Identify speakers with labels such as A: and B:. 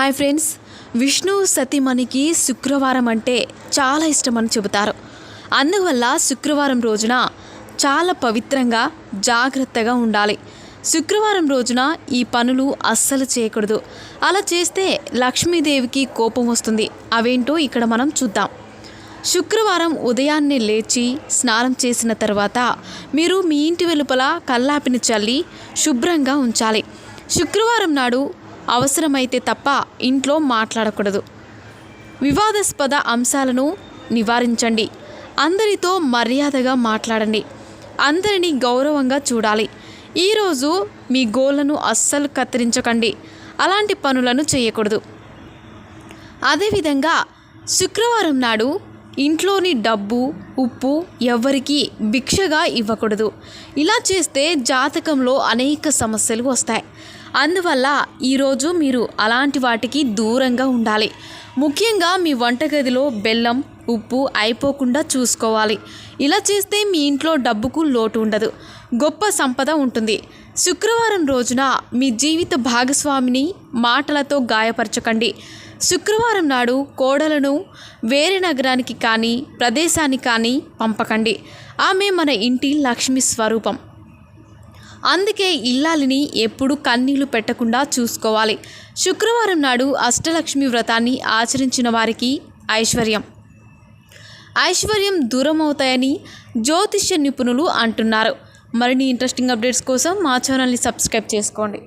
A: Hi friends. Vishnu సతీమణికి శుక్రవారం అంటే చాలా ఇష్టమని చెబుతారు. అందువల్ల శుక్రవారం రోజున చాలా పవిత్రంగా జాగ్రత్తగా ఉండాలి. శుక్రవారం రోజున ఈ పనులు అస్సలు చేయకూడదు. అలా చేస్తే లక్ష్మీదేవికి కోపం వస్తుంది. అవేంటో ఇక్కడ మనం చూద్దాం. శుక్రవారం ఉదయాన్నే లేచి స్నానం చేసిన తర్వాత మీరు మీ ఇంటి వెలుపల కల్లాపిని చల్లి శుభ్రంగా ఉంచాలి. శుక్రవారం నాడు అవసరమైతే తప్ప ఇంట్లో మాట్లాడకూడదు. వివాదాస్పద అంశాలను నివారించండి. అందరితో మర్యాదగా మాట్లాడండి. అందరినీ గౌరవంగా చూడాలి. ఈరోజు మీ గోళ్ళను అస్సలు కత్తిరించకండి. అలాంటి పనులను చేయకూడదు. అదేవిధంగా శుక్రవారం నాడు ఇంట్లోని డబ్బు ఉప్పు ఎవరికి భిక్షగా ఇవ్వకూడదు. ఇలా చేస్తే జాతకంలో అనేక సమస్యలు వస్తాయి. అందువల్ల ఈరోజు మీరు అలాంటి వాటికి దూరంగా ఉండాలి. ముఖ్యంగా మీ వంటగదిలో బెల్లం ఉప్పు అయిపోకుండా చూసుకోవాలి. ఇలా చేస్తే మీ ఇంట్లో డబ్బుకు లోటు ఉండదు. గొప్ప సంపద ఉంటుంది. శుక్రవారం రోజున మీ జీవిత భాగస్వామిని మాటలతో గాయపరచకండి. శుక్రవారం నాడు కోడలను వేరే నగరానికి కానీ ప్రదేశానికి కానీ పంపకండి. ఆమె మన ఇంటి లక్ష్మి స్వరూపం. అందుకే ఇల్లాలిని ఎప్పుడు కన్నీళ్ళు పెట్టకుండా చూసుకోవాలి. శుక్రవారం నాడు అష్టలక్ష్మి వ్రతాన్ని ఆచరించిన వారికి ఐశ్వర్యం. ఐశ్వర్యం దూరం అవుతాయని జ్యోతిష్య నిపుణులు అంటున్నారు. మరిన్ని ఇంట్రెస్టింగ్ అప్డేట్స్ కోసం మా ఛానల్ని సబ్స్క్రైబ్ చేసుకోండి.